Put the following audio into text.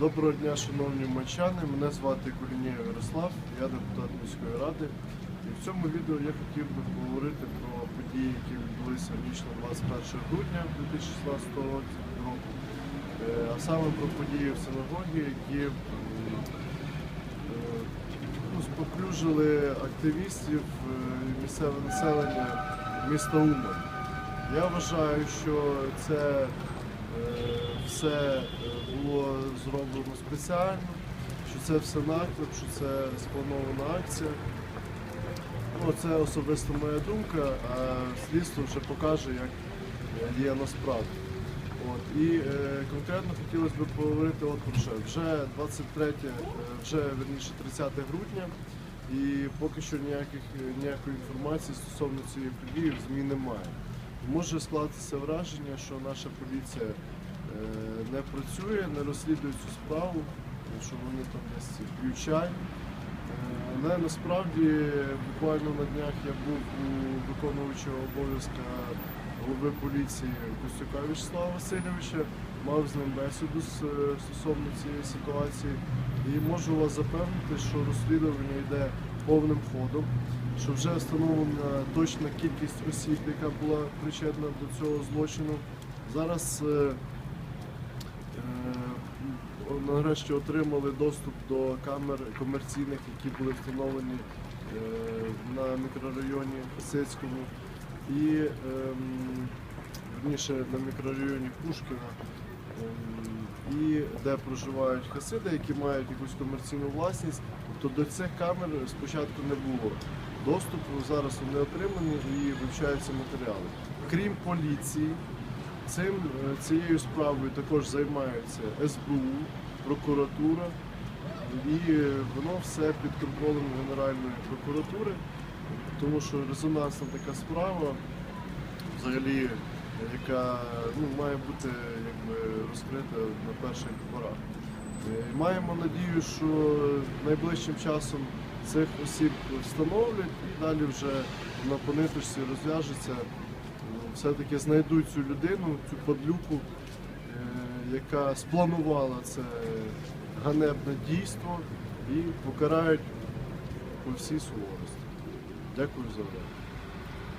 Доброго дня, шановні мачани. Мене звати Кулінєв Ярослав, я депутат міської ради. І в цьому відео я хотів би поговорити про події, які відбулися в ніч на 21 грудня 2016 року, Е, а саме про події в синагогі, які е, ну, споплюжили активістів е, місцеве населення міста Умань. Я вважаю, що це все було зроблено спеціально, що це все наклеп, що це спланована акція. Ну, це особисто моя думка, а слідство вже покаже, як е, є насправді. От. І е, конкретно хотілося б поговорити от про що. Вже 23, е, вже верніше 30 грудня, і поки що ніяких, ніякої інформації стосовно цієї події в ЗМІ немає. Може скластися враження, що наша поліція е, не працює, не розслідує цю справу, що вони там десь п'ють. Е, Але насправді буквально на днях я був у виконуючого обов'язка голови поліції Костюка Вячеслава Васильовича, мав з ним бесіду е, стосовно цієї ситуації. І можу вас запевнити, що розслідування йде повним ходом, що вже встановлена точна кількість осіб, яка була причетна до цього злочину. Зараз е, Е, Нарешті отримали доступ до камер комерційних, які були встановлені е, на мікрорайоні Хасицькому і ем, верніше на мікрорайоні Пушкіна, ем, і де проживають хасиди, які мають якусь комерційну власність. Тобто до цих камер спочатку не було доступу. Зараз вони отримані і вивчаються матеріали. Крім поліції, Цим, е, цією справою також займається СБУ, прокуратура, і е, воно все під контролем Генеральної прокуратури, тому що резонансна така справа, взагалі, е, яка ну, має бути якби, розкрита на перших порах. Маємо надію, що найближчим часом цих осіб встановлять і далі вже на пониточці розв'яжеться все-таки знайдуть цю людину, цю подлюку, е, яка спланувала це ганебне дійство і покарають по всій суворості. Дякую за увагу.